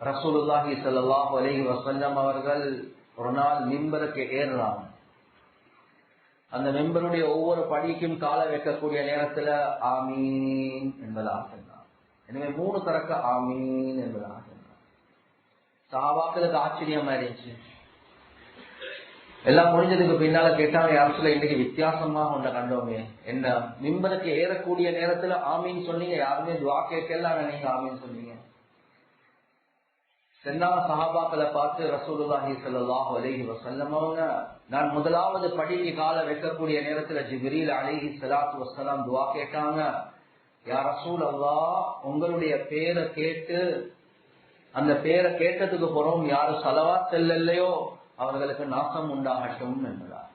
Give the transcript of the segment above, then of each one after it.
ரசூலுல்லாஹி சல்லாஹ் அலஹி வசல்லம் அவர்கள் ஒரு நாள் மிம்பருக்கு ஏறுறாங்க. அந்த மெம்பருடைய ஒவ்வொரு படிக்கும் கால வைக்கக்கூடிய நேரத்துல ஆமீன் என்பதாக சொன்னார் எனவே மூணு தரக்க ஆமீன் என்பதாக சொன்னார் சாவாக்களுக்கு ஆச்சரியமா இருந்துச்சு எல்லாம் முடிஞ்சதுக்கு பின்னால கேட்டாங்க யாரும் இன்னைக்கு வித்தியாசமா உண்ட கண்டோமே? என்ன? மிம்பருக்கு ஏறக்கூடிய நேரத்துல ஆமீன் சொன்னீங்க யாருமே துவா கேட்கல ஆனா நீங்க ஆமீன் சொன்னீங்க. சென்னா சஹாபாக்களை பார்த்து ரசூலுல்லாஹி சல்லாஹு அலஹி வஸல்லம் அவங்க நான் முதலாவது படிக்கு கால வைக்கக்கூடிய நேரத்துல ஜிப்ரீல் அலஹி சலாத்து வசலாம் துவா கேட்டாங்க. யா ரசூல் அல்லா உங்களுடைய பேரை கேட்டு அந்த பேரை கேட்டதுக்கு போறோம் யாரு சலவாத் செல்லலையோ அவர்களுக்கு நாசம் உண்டாகட்டும் என்பதார்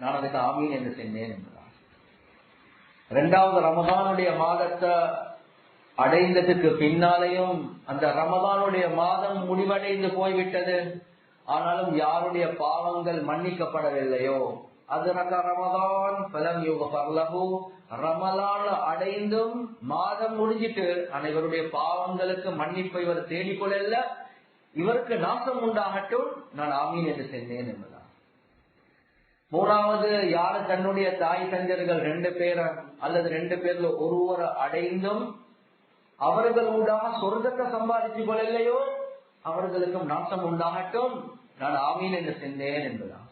நான் அதுக்கு ஆமீன் என்று சென்னேன் என்பதார் இரண்டாவது ரமதானுடைய மாதத்தை அடைந்ததுக்கு பின்னாலேயும் அந்த ரமதானுடைய மாதம் முடிவடைந்து போய்விட்டது. ஆனாலும் யாருடைய பாவங்கள் மன்னிக்கப்படவில்லையோ? அது ரமதான் பலம் யோக பர்லகு ரமலான் அடைந்தும் மாதம் முடிஞ்சிட்டு அனைவருடைய பாவங்களுக்கு மன்னிப்பு இவர் தேடிக்கொள்ள இவருக்கு நாசம் உண்டாகட்டும் நான் ஆமீன் என்று சென்றேன் என்பதான் மூணாவது யாரு தன்னுடைய தாய் தஞ்சர்கள் ரெண்டு பேரை அல்லது ரெண்டு பேர்ல ஒருவரை அடைந்தும் அவர்களூடாக சொர்க்கத்தை சம்பாதிச்சு கொள்ளலையோ? அவர்களுக்கும் நாசம் உண்டாகட்டும். நான் ஆமீன் என்று சென்றேன் என்பதாக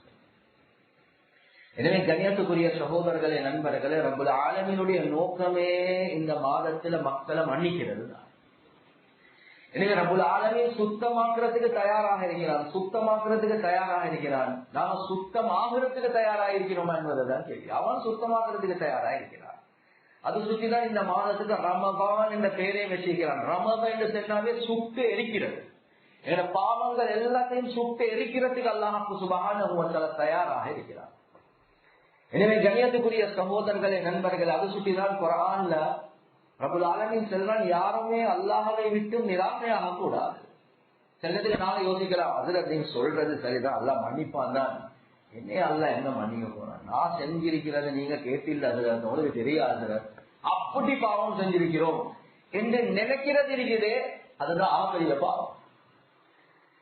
எனவே கண்ணியத்துக்குரிய சகோதரர்களே நண்பர்களே ரபுல் ஆலமினுடைய நோக்கமே இந்த மாதத்துல மக்களை மன்னிக்கிறது தான். எனவே ரபுல் ஆலமின் சுத்தமாக்குறதுக்கு தயாராக இருக்கிறான். சுத்தமாக்குறதுக்கு தயாராக இருக்கிறான். நாம சுத்தமாகிறதுக்கு தயாராக இருக்கிறோமா என்பதுதான் கேள்வி. அவன் சுத்தமாக்குறதுக்கு தயாராக இருக்கிறான். அது சுற்றிதான் இந்த மாதத்துக்கு ரமபான் என்ற பெயரே வச்சிருக்கிறான். ரமபான் என்று சொன்னாவே சுட்டு எரிக்கிறது. என பாவங்கள் எல்லாத்தையும் சுட்டு எரிக்கிறதுக்கு அல்லாஹு சுபகான தயாராக இருக்கிறார் எனவே கணியத்துக்குரிய சகோதரர்களே நண்பர்கள் அது சுற்றிதான் குரான்ல பிரபுல் ஆலமின் செல்றான் யாருமே அல்லாஹவை விட்டு நிராசையாக கூடாது செல்லத்தில் நாங்க யோசிக்கலாம் அதுல நீங்க சொல்றது சரிதான் அல்ல மன்னிப்பான் தான். என்னைய அல்ல என்ன மன்னிக்க போறேன் நான் செஞ்சிருக்கிறத நீங்க கேட்டில்ல அதுல உங்களுக்கு தெரியாது அப்படி பாவம் செஞ்சிருக்கிறோம் என்று நினைக்கிறது இருக்குது. அதுதான் ஆபரிய பாவம்.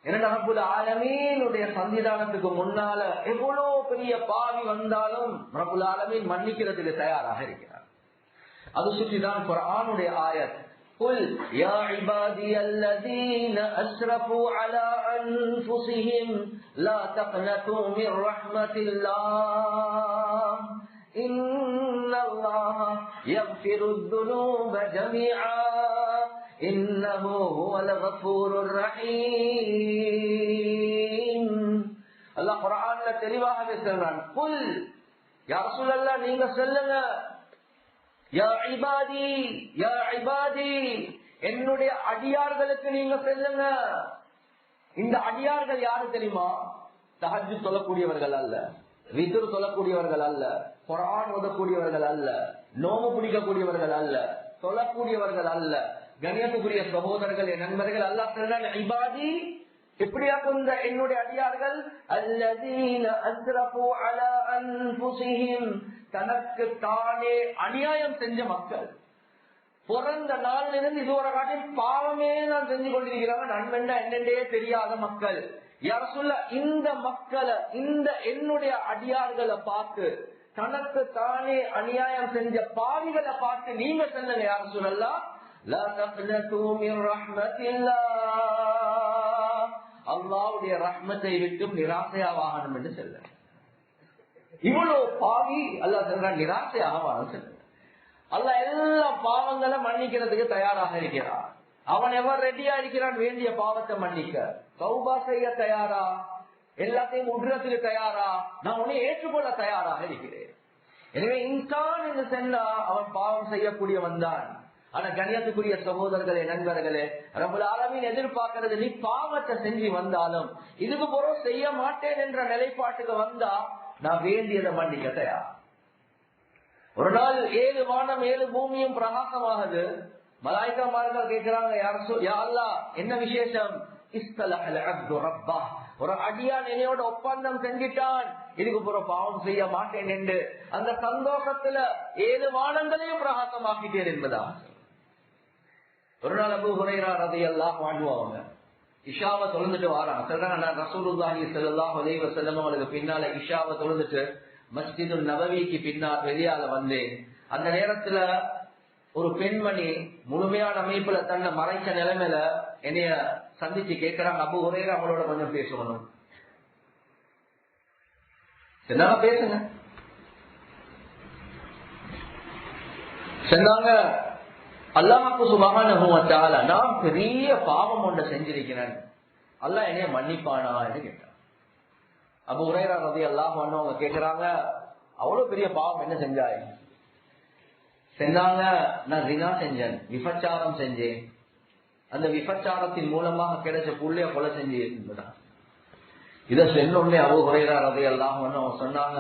என்ன ரப்புல் ஆலமீனுடைய சந்திதானத்துக்கு முன்னால எவ்வளவு பெரிய பாவி வந்தாலும் ரப்புல் ஆலமீன் மன்னிக்கிறதுக்கு தயாராக இருக்கிறார். அது சுற்றிதான் குரானுடைய ஆயத். قل يا عبادي الذين أسرفوا على أنفسهم لا تقنطوا من رحمة الله إن الله يغفر الذنوب جميعا إنه هو الغفور الرحيم الله قرآن தெளிவாக பேசுகிறான் புல் யா ரசூலல்லாஹ் நீங்க சொல்லுங்க யா இபாதி யா இபாதி என்னுடைய அடியார்களுக்கு நீங்க செல்லுங்க. இந்த அடியார்கள் யாரு தெரியுமா? தஹஜ் சொல்லக்கூடியவர்கள் அல்ல விதுர் சொல்லக்கூடியவர்கள் அல்ல குரான் ஓதக்கூடியவர்கள் அல்ல நோமு பிடிக்கக்கூடியவர்கள் அல்ல சொல்லக்கூடியவர்கள் அல்ல கணியத்துக்குரிய சகோதரர்கள் என் நண்பர்கள் அல்லா சொல்றாங்க இபாதி இந்த என்னுடைய அடியார்கள் அல்லதீன அஸ்ரஃபு அல அன்ஃபுஸிஹிம் தனக்கு தானே அநியாயம் செஞ்ச மக்கள். பிறந்த நாளில் இருந்து இதுவரை காட்டி பாவமே நான் செஞ்சு கொண்டிருக்கிறாங்க நண்பன்டா என்னென்றே தெரியாத மக்கள். யார சொல்ல இந்த மக்களை இந்த என்னுடைய அடியார்களை பார்த்து தனக்கு தானே அநியாயம் செஞ்ச பாவிகளை பார்த்து நீங்க சொன்னங்க யார் சொல்லலாம்? அல்லாவுடைய ரஹ்மத்தை விட்டும் நிராசையாவாகணும் என்று சொல்ல. இவ்வளவு பாவி அல்லா சொல்றான் நிராசையாக வாழ சொல்ல. அல்ல எல்லா பாவங்களை மன்னிக்கிறதுக்கு தயாராக இருக்கிறான். அவன் எவர் ரெடியா இருக்கிறான் வேண்டிய பாவத்தை மன்னிக்க. சௌபா செய்ய தயாரா? எல்லாத்தையும் உடுறதுக்கு தயாரா? நான் உன்னை ஏற்றுக்கொள்ள தயாராக இருக்கிறேன். எனவே இன்சான் என்று சென்றா அவன் பாவம் செய்யக்கூடியவன் தான். ஆனா கண்ணியத்துக்குரிய சகோதரர்களே நண்பர்களே ரபுல் ஆலமின் எதிர்பார்க்கிறது நீ பாவத்தை செஞ்சு வந்தாலும் இதுக்கு புறம் செய்ய மாட்டேன் என்ற நிலைப்பாட்டுக்கு வந்தா நான் வேண்டியதை மன்னிக்க தயார். ஒரு நாள் ஏழு வானம் ஏழு பூமியும் பிரகாசமாகுது. மலாய்க்காமார்கள் கேட்கிறாங்க யார் என்ன விசேஷம்? ஒரு அடியான் என்னையோட ஒப்பந்தம் செஞ்சிட்டான். இதுக்கு புற பாவம் செய்ய மாட்டேன் என்று. அந்த சந்தோஷத்துல ஏழு வானங்களையும் பிரகாசமாக்கிட்டேன் என்பதா ஒரு நாள் அபு ஹுரைரா ரதையெல்லாம் வாழ்வாங்க இஷாவை தொழுந்துட்டு வாராங்க. சொல்றாங்க நான் ரசூலுல்லாஹி ஸல்லல்லாஹு அலைஹி செல்லம் அவங்களுக்கு பின்னால இஷாவை தொழுந்துட்டு மஸ்ஜிது நபவிக்கு பின்னால் வெளியால வந்தேன் அந்த நேரத்துல ஒரு பெண்மணி முழுமையான அமைப்புல தன்னை மறைச்ச நிலைமையில என்னைய சந்திச்சு கேட்கிறாங்க அபு ஹுரைரா அவங்களோட கொஞ்சம் பேசணும் சென்னாங்க பேசுங்க. சொன்னாங்க அல்லாஹுக்கு சுபகான நான் பெரிய பாவம் ஒன்றை செஞ்சிருக்கிறேன். அல்லாஹ் என்னைய மன்னிப்பானா என்று கேட்டான் அப்போ உரையரா ரதி அல்லாஹ் அவங்க கேட்கிறாங்க அவ்வளவு பெரிய பாவம் என்ன செஞ்சாய்? செஞ்சாங்க நான் ரினா செஞ்சேன் விபச்சாரம் செஞ்சேன். அந்த விபச்சாரத்தின் மூலமாக கிடைச்ச புள்ளைய கொலை செஞ்சு என்பதான் இதை சொன்னோடனே அவ உரையரா ரதி அல்லாஹ் அவங்க சொன்னாங்க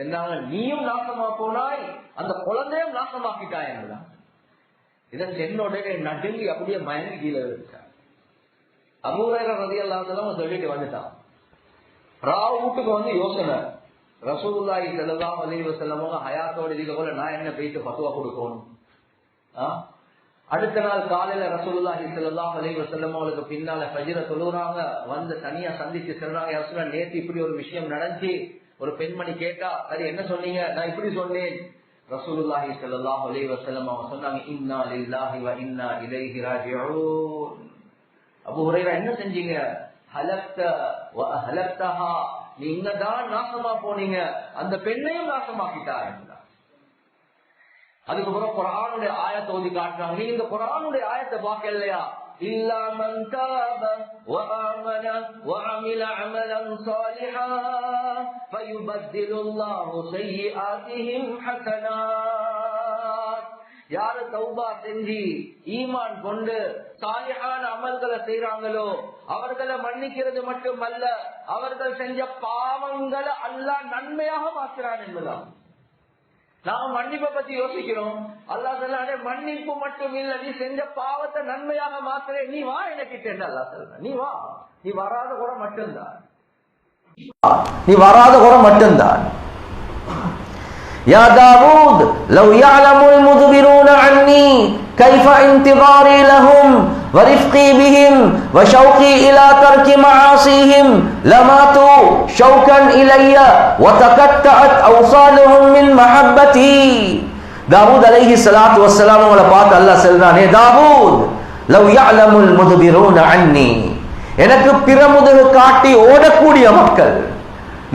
என்னால நீயும் நாசமா போனாய் அந்த குழந்தையும் நாசமாக்கிட்டாய் என்றுதான். இதை சென்னோடனே நடுங்கி அப்படியே மயங்கி கீழே விழுந்துட்டான். அபூரைர ரதி அல்லாதவங்க சொல்லிட்டு வந்துட்டான். ரா வீட்டுக்கு வந்து யோசனை. ரசூல்லாய் செல்லலாம் அலைஹி வஸல்லம் ஹயாத்தோட இதுக்கு போல நான் என்ன போயிட்டு பத்துவா கொடுக்கணும்? ஆ? அடுத்த நாள் காலையில ரசூலுல்லாஹி செல்லலாம் அலைஹி வஸல்லம் அவங்களுக்கு பின்னால பஜிர சொல்லுறாங்க வந்து தனியா சந்திச்சு செல்றாங்க நேற்று இப்படி ஒரு விஷயம் நடந்துச்சு. ஒரு பெண்மணி கேட்டா சரி என்ன சொன்னீங்க? நான் இப்படி சொன்னேன். ரசூலுல்லாஹி ஸல்லல்லாஹு அலைஹி வஸல்லம் அவங்க சொன்னாங்க இன்னா லில்லாஹி வ இன்னா இலைஹி ராஜிஊன். அபூ ஹுரைரா என்ன செஞ்சீங்க? ஹலக்த வ அஹலக்தஹா நீங்க தான் நாசமா போனீங்க. அந்த பெண்ணையும் நாசமாக்கிட்டார். அதுக்கப்புறம் குரானுடைய ஆயத்தை ஓதி காட்டுறாங்க. நீங்க இந்த குரானுடைய ஆயத்தை பார்க்கலையா? إلا من تاب وآمن وعمل عملا صالحا فيبدل الله سيئاتهم حسنات யாரு தௌபா செஞ்சு ஈமான் கொண்டு சாலிஹான அமல்களை செய்யறாங்களோ அவர்களை மன்னிக்கிறது மட்டுமல்ல அவர்கள் செஞ்ச பாவங்களை அல்லாஹ் நன்மையாக மாற்றுறான் என்பதான் நாம மன்னிப்பை பத்தி யோசிக்கிறோம் அல்லா சொல்ல மன்னிப்பு மட்டும் இல்ல நீ செஞ்ச பாவத்தை நன்மையாக மாத்துறே நீ வா எனக்கு அல்லா சொல்ற நீ வா நீ வராத கூட மட்டும்தான் நீ வராத குறை மட்டும்தான் يا داود لو يعلم المدبرون عني كيف انتظاري لهم ورفقي بهم وشوقي إلى ترك معاصيهم لماتوا شوكا إلي وتقطعت أوصالهم من محبتي தாவூத் அலைஹி ஸலாத்து வஸ்ஸலாம் அவங்கள பார்த்து அல்லாஹ் சொல்றானே தாவூத் லவ் يعلمul முதுபிரூன அன்னி எனக்கு பிரமுதுகு காட்டி ஓடக்கூடிய மக்கள்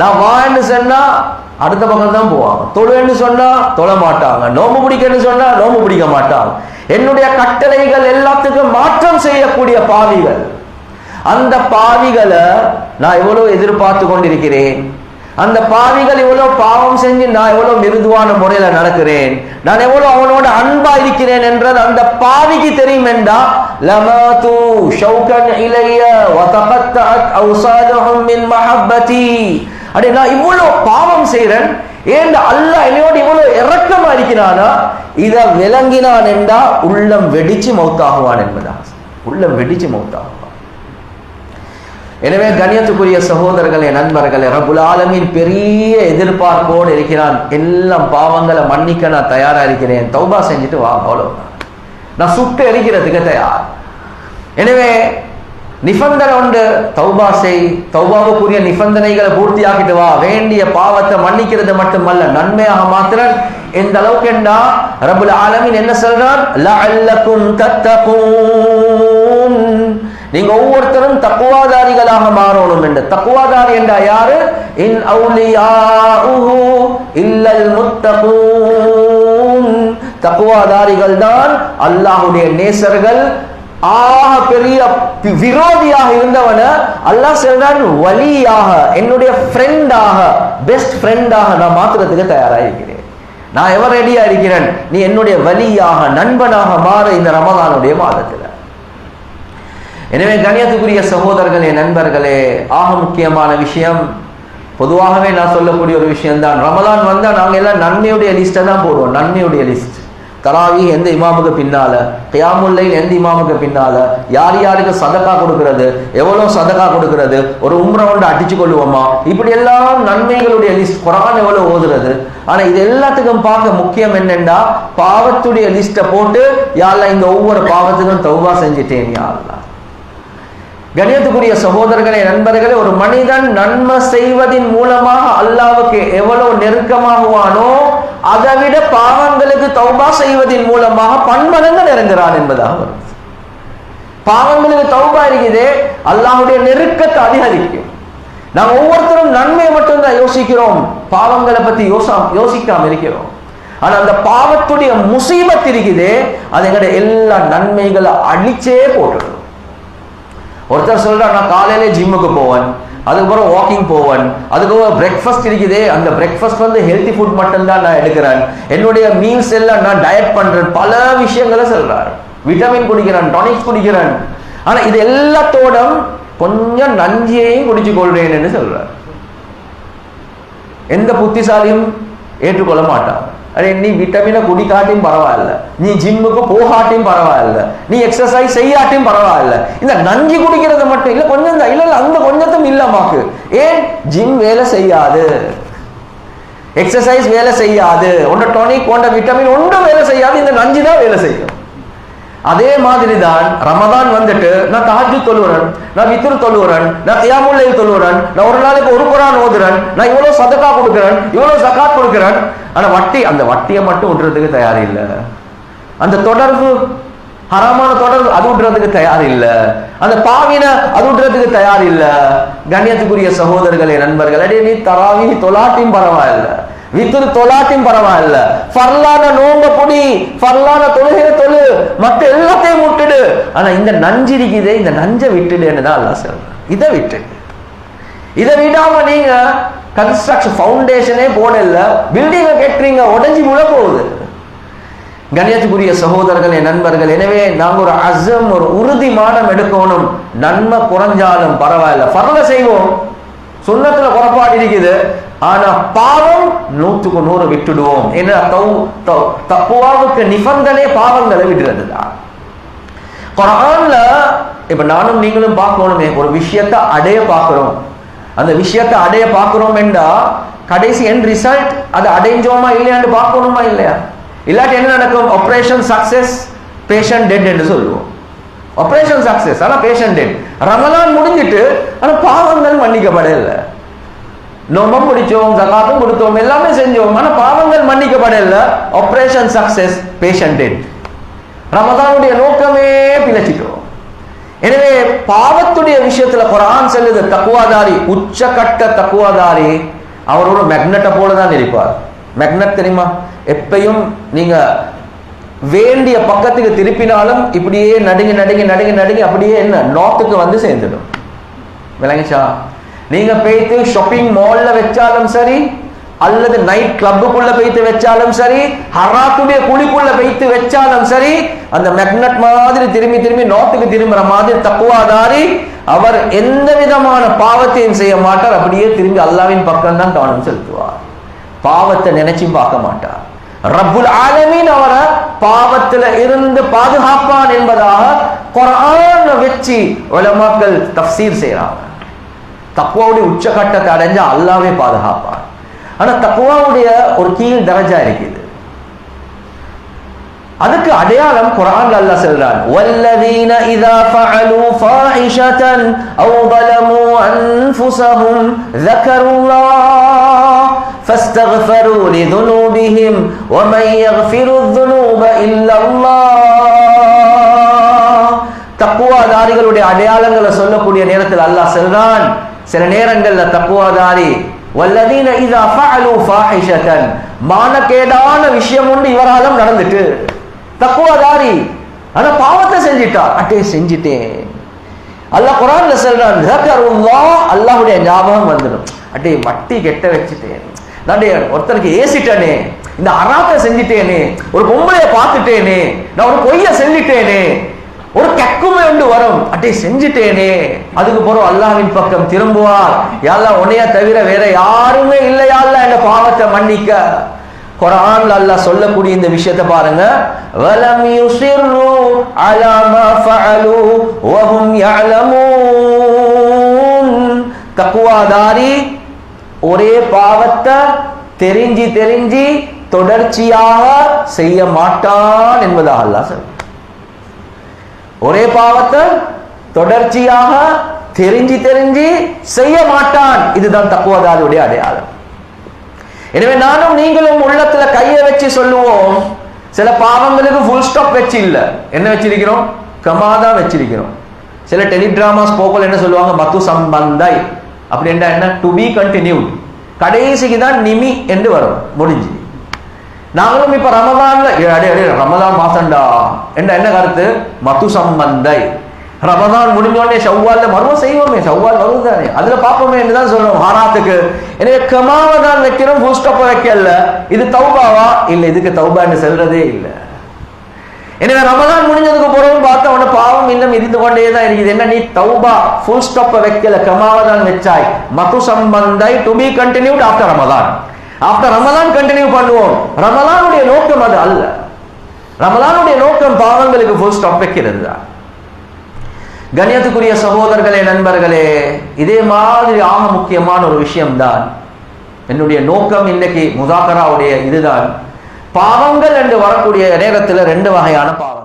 நான் வான்னு சொன்னா அடுத்த பக்கம் தான் போவாங்க தொழுன்னு சொன்னா தொழ மாட்டாங்க நோம்பு பிடிக்கன்னு சொன்னா நோம்பு பிடிக்க மாட்டாங்க என்னுடைய கட்டளைகள் எல்லாத்துக்கும் மாற்றம் செய்யக்கூடிய பாவிகள். அந்த பாவிகளை நான் எவ்வளவு எதிர்பார்த்து கொண்டிருக்கிறேன்? அந்த பாவிகள் எவ்வளவு பாவம் செஞ்சு நான் எவ்வளவு மிருதுவான முறையில நடக்கிறேன்? நான் எவ்வளவு அவனோட அன்பா இருக்கிறேன் என்றது அந்த பாவிக்கு தெரியும் என்றா லமது ஷௌகன் இலைய வதகத்தஅத் அவ்சாதுஹும் மின் மஹப்பதி. அடே நான் இவ்வளவு பாவம் செய்கிறேன் ஏன் அல்லாஹ் என்னையோட இவ்வளவு இறக்கமா இருக்கிறானா? இத விளங்கினான் என்றா உள்ளம் வெடிச்சு மௌத்தாகுவான் என்பதா? உள்ளம் வெடிச்சு மௌத்தாகுவான். எனவே கணியத்துக்குரிய சகோதரர்களே நண்பர்களே ரபுல் ஆலமீன் பெரிய எதிர்பார்ப்போடு இருக்கிறான். எல்லாம் பாவங்களை மன்னிக்க நான் தயாரா இருக்கிறேன். தௌபா செஞ்சுட்டு வா அவ்வளோ நான் சுட்டு எரிக்கிறதுக்கு தயார். எனவே நிபந்தனை உண்டு. தௌபா செய். தௌபாவுக்குரிய நிபந்தனைகளை பூர்த்தி ஆக்கிட்டு வா. வேண்டிய பாவத்தை மன்னிக்கிறது மட்டுமல்ல நன்மையாக மாத்திரன். எந்த அளவுக்கு என்றா ரபுல் ஆலமீன் என்ன சொல்றார்? லஅல்லக்கும் தத்தகும் நீங்க ஒவ்வொருத்தரும் தக்குவாதாரிகளாக மாறணும் என்று. தக்குவாதாரி என்றா யாரு? இன் அவுலியாஹு இல்லல் முத்தகூன். தக்குவாதாரிகள் தான் அல்லாஹுடைய நேசர்கள் ஆக பெரிய விரோதியாக இருந்தவன அல்லாஹ் சொல்றான் வலியாக என்னுடைய ஃப்ரெண்டாக பெஸ்ட் ஃப்ரெண்டாக நான் மாத்துறதுக்கு தயாரா இருக்கிறேன் நான் எவர் ரெடியா இருக்கிறேன்? நீ என்னுடைய வலியாக நண்பனாக மாற இந்த ரமதானுடைய மாதத்தில். எனவே கணியத்துக்குரிய சகோதரர்களே நண்பர்களே ஆக முக்கியமான விஷயம் பொதுவாகவே நான் சொல்லக்கூடிய ஒரு விஷயம் தான் ரமதான் வந்தா நாங்க எல்லாம் நன்மையுடைய லிஸ்ட்டை தான் போடுவோம் நன்மையுடைய லிஸ்ட் தராவி எந்த இமாமுக்கு பின்னால? கியாமுல்லைல் எந்த இமாமுக்கு பின்னால? யார் யாருக்கு சதக்கா கொடுக்கறது? எவ்வளவு சதக்கா கொடுக்கறது? ஒரு உம்ரை ஒன்று அடிச்சு கொள்ளுவோமா? இப்படி எல்லாம் நன்மைகளுடைய லிஸ்ட் குரான் எவ்வளவு ஓதுறது? ஆனா இது எல்லாத்துக்கும் பார்க்க முக்கியம் என்னன்னா பாவத்துடைய லிஸ்ட போட்டு யாழ்லா இந்த ஒவ்வொரு பாவத்துக்கும் தௌபா செஞ்சுட்டேன் யாழ்லா கணியத்துக்குரிய சகோதரர்களே நண்பர்களே ஒரு மனிதன் நன்மை செய்வதின் மூலமாக அல்லாவுக்கு எவ்வளவு நெருக்கமாகுவானோ அதை விட பாவங்களுக்கு தௌபா செய்வதன் மூலமாக பன்மடங்கு நெருங்குறான் என்பதாக வருது பாவங்களுக்கு தௌபா இருக்குது அல்லாஹுடைய நெருக்கத்தை அதிகரிக்கும். நாம் ஒவ்வொருத்தரும் நன்மையை மட்டும்தான் யோசிக்கிறோம் பாவங்களை பத்தி யோசா யோசிக்காம இருக்கிறோம். ஆனா அந்த பாவத்துடைய முசீபத் இருக்குது அது எங்கட எல்லா நன்மைகளை அழிச்சே போட்டுடும். ஒருத்தர் சொல்றான் நான் காலையிலே ஜிம்முக்கு போவேன். அதுக்கப்புறம் வாக்கிங் போவேன். அதுக்கப்புறம் பிரேக்ஃபாஸ்ட் இருக்குது. அந்த பிரேக்ஃபாஸ்ட் வந்து ஹெல்த்தி ஃபுட் மட்டும்தான் நான் எடுக்கிறேன். என்னுடைய மீல்ஸ் எல்லாம் நான் டயட் பண்றேன். பல விஷயங்களை சொல்றாரு. விட்டமின் குடிக்கிறேன் டானிக்ஸ் குடிக்கிறேன். ஆனா இது எல்லாத்தோடும் கொஞ்சம் நஞ்சியையும் குடிச்சு என்று சொல்றார். எந்த புத்திசாலியும் ஏற்றுக்கொள்ள மாட்டான். அரே நீ விட்டமினை குடிக்காட்டியும் பரவாயில்ல நீ ஜிம்முக்கு போகாட்டியும் பரவாயில்ல நீ எக்ஸசைஸ் செய்யாட்டியும் பரவாயில்ல இந்த நஞ்சு குடிக்கிறது மட்டும் இல்ல கொஞ்சம் தான் இல்ல இல்ல அந்த கொஞ்சத்தும் இல்லமாக்கு ஏன் ஜிம் வேலை செய்யாது எக்ஸசைஸ் வேலை செய்யாது உண்ட டொனிக் போன்ற விட்டமின் ஒன்றும் வேலை செய்யாது இந்த நஞ்சு தான் வேலை செய்யும் அதே மாதிரி தான் ரமதான் வந்துட்டு நான் தாஜு தொழுவரன் நான் வித்துரு தொழுவுறன் நான் தியாமுல்லை தொழுவரன் நான் ஒரு நாளைக்கு ஒரு குரான் ஓதுறன் நான் இவ்வளவு சதக்கா கொடுக்குறேன் இவ்வளவு சக்காத் கொடுக்குறேன் ஆனா வட்டி அந்த வட்டியை மட்டும் விடுறதுக்கு தயார் இல்லை. அந்த தொடர்பு ஹராமான தொடர்பு அது விடுறதுக்கு தயார் இல்ல. அந்த பாவின அது விடுறதுக்கு தயார் இல்ல. கண்ணியத்துக்குரிய சகோதரர்களே நண்பர்கள் அடே நீ தராவி தொலாட்டியும் பரவாயில்ல. வித்துரு தொலாட்டியும் பரவாயில்ல. ஃபர்லான நோம்ப பொடி ஃபர்லான தொழுகிற தொழு. மத்த எல்லாத்தையும் விட்டுடு ஆனா இந்த நஞ்சு இருக்குதே இந்த நஞ்சை விட்டுடுன்னு தான் அல்லாஹ் சொல்றேன். இதை விட்டு இதை விடாம நீங்க கன்ஸ்ட்ரக்ஷன் ஃபவுண்டேஷனே போடல பில்டிங்க கேட்குறீங்க உடஞ்சி விழ போகுது. கண்ணியத்துக்குரிய சகோதரர்களே நண்பர்கள் எனவே நாங்க ஒரு அசம் ஒரு உறுதி மானம் எடுக்கணும். நன்மை குறைஞ்சாலும் பரவாயில்ல. பரவ செய்வோம். சொன்னத்துல குறைபாடு இருக்குது. ஆனா பாவம் நூற்றுக்கு நூறு விட்டுடுவோம். ஏன்னா தப்புவாவுக்கு நிபந்தனை பாவங்களை விடுறது தான் குரான்ல இப்ப நானும் நீங்களும் பார்க்கணுமே ஒரு விஷயத்த அடைய பார்க்கிறோம். அந்த விஷயத்தை அடைய பார்க்கணும் என்றா கடைசி என் ரிசல்ட் அதை அடைஞ்சோமா இல்லையான்னு பார்க்கணுமா இல்லையா? இல்லாட்டி என்ன நடக்கும்? ஆப்ரேஷன் சக்சஸ் பேஷண்ட் டெட் என்று சொல்லுவோம். ஆப்ரேஷன் சக்சஸ் ஆனால் பேஷண்ட் டெட் ரமலான் முடிஞ்சிட்டு ஆனால் பாவங்கள் மன்னிக்கப்படல. நோம்பம் பிடிச்சோம் ஜகாத்தும் கொடுத்தோம் எல்லாமே செஞ்சோம் ஆனால் பாவங்கள் மன்னிக்கப்படல. ஆப்ரேஷன் சக்சஸ் பேஷண்ட் டெட் ரமதானுடைய நோக்கமே பிழைச்சிட்டோம் எனவே பாவத்துடைய விஷயத்துல குரான் செல்லுது தக்குவாதாரி உச்சகட்ட தக்குவாதாரி அவர் ஒரு மேக்னட்டை போல தான் இருப்பார். மெக்னட் தெரியுமா? எப்பையும் நீங்க வேண்டிய பக்கத்துக்கு திருப்பினாலும் இப்படியே நடுங்கி நடுங்கி நடுங்கி நடுங்கி அப்படியே என்ன நார்த்துக்கு வந்து சேர்ந்துடும். விளங்கிச்சா? நீங்க போயிட்டு ஷாப்பிங் மால்ல வச்சாலும் சரி அல்லது நைட் கிளப்புக்குள்ள போயிட்டு வச்சாலும் சரி ஹராத்துடைய குழிக்குள்ள போயிட்டு வச்சாலும் சரி அந்த மேக்னட் மாதிரி திரும்பி திரும்பி நோத்துக்கு திரும்புற மாதிரி தக்குவாதாரி அவர் எந்த விதமான பாவத்தையும் செய்ய மாட்டார். அப்படியே திரும்பி அல்லாவின் பக்கம் தான் கவனம் செலுத்துவார். பாவத்தை நினைச்சும் பார்க்க மாட்டார். ரப்புல் ஆலமீன் அவரை பாவத்துல இருந்து பாதுகாப்பான் என்பதாக குர்ஆன வச்சு உலமாக்கள் தப்சீர் செய்யறாங்க தக்குவாவுடைய உச்சகட்டத்தை அடைஞ்சா அல்லாவே பாதுகாப்பான் ஆனா தக்குவாவுடைய ஒரு கீழ் தரஜா இருக்குது அதுக்கு அடையாளம் குர்ஆன்ல அல்லாஹ் சொல்றான் வல்லதீன இதா ஃபஅலு ஃபாஹிஷதன் அவ் ظلموا انفسهم ذكروا الله فاستغفروا لذنوبهم ومن يغفر الذنوب الا الله தக்குவாதாரிகளுடைய அடையாளங்களை சொல்லக்கூடிய நேரத்தில் அல்லாஹ் சொல்றான் சில நேரங்கள்ல தக்குவாதாரி வல்லதீன இதா ஃபஅலு ஃபாஹிஷதன் மானக்கேடான விஷயம் ஒன்று இவராலும் நடந்துட்டு. தக்குவாதாரி ஆனா பாவத்தை செஞ்சிட்டார் அட்டே செஞ்சிட்டேன். அல்லாஹ் குரான்ல சொல்றான் ஜக்கருல்லா அல்லாஹ்வுடைய ஞாபகம் வந்துடும். அட்டே வட்டி கெட்ட வச்சுட்டேன். நான் ஒருத்தனுக்கு ஒருத்தருக்கு ஏசிட்டேனே இந்த அராத்தை செஞ்சிட்டேனே ஒரு பொம்பளைய பார்த்துட்டேனே நான் ஒரு பொய்ய செஞ்சிட்டேனே ஒரு கக்குமை ஒன்று வரும். அட்டே செஞ்சிட்டேனே. அதுக்கு பிறகு அல்லாஹ்வின் பக்கம் திரும்புவார். யாரெல்லாம் உன்னைய தவிர வேற யாருமே இல்லையால்ல இந்த பாவத்தை மன்னிக்க. குரான்ல அல்லாஹ் சொல்லக்கூடிய இந்த விஷயத்தை பாருங்க. வலம் யுசிர்ரு அலா மா ஃபஅலு வஹும் யஅலமூன். தக்வாதாரி ஒரே பாவத்தை தெரிஞ்சு தெரிஞ்சு தொடர்ச்சியாக செய்ய மாட்டான் என்பதாக அல்லாஹ் சொல்றான். ஒரே பாவத்தை தொடர்ச்சியாக தெரிஞ்சு தெரிஞ்சு செய்ய மாட்டான். இதுதான் தக்குவதாருடைய அடையாளம். எனவே நானும் நீங்களும் உள்ளத்துல கையை வச்சு சொல்லுவோம். சில பாவங்களுக்கு ஃபுல் ஸ்டாப் வச்சு இல்ல என்ன வச்சிருக்கிறோம்? கமா தான் வச்சிருக்கிறோம். சில டெலிட்ராமாஸ் போக்கல் என்ன சொல்லுவாங்க? மத்து சம்பந்தை அப்படின்னா என்ன? டு பி கண்டினியூட் கடைசிக்கு தான் நிமி என்று வரும். முடிஞ்சு. நாங்களும் இப்ப ரமதான்ல அடே அடே ரமதான் மாசம்டா. என்ன என்ன கருத்து? மத்து சம்பந்தை ரமதான் முடிஞ்சோடனே ஷவ்வால்ல செய்வோமே ஷவ்வால் வரும் தானே அதுல பாப்போமே தான் சொல்றோம் ஹாராத்துக்கு. எனவே கமாவை தான் வைக்கிறோம் ஃபுல் வைக்கல. இது தௌபாவா? இல்ல இதுக்கு தௌபான்னு செல்றதே இல்லை. எனவே ரமதான் முடிஞ்சதுக்கு பிறகு பார்த்த உடனே பாவம் இன்னும் இருந்து கொண்டே தான் இருக்குது. என்ன நீ தௌபா ஃபுல் ஸ்டாப் வைக்கல கமாவை தான் வச்சாய். மது சம்பந்தை to be continued after Ramadan. After Ramadan continue பண்ணுவோம். ரமலானுடைய நோக்கம் அது அல்ல. ரமலானுடைய நோக்கம் பாவங்களுக்கு ஃபுல் ஸ்டாப் வைக்கிறது. தான் கண்ணியத்துக்குரிய சகோதரர்களே நண்பர்களே இதே மாதிரி ஆக முக்கியமான ஒரு விஷயம்தான் என்னுடைய நோக்கம் இன்னைக்கு முதாக்கராவுடைய இதுதான். பாவங்கள் என்று வரக்கூடிய நேரத்தில் ரெண்டு வகையான பாவங்கள்.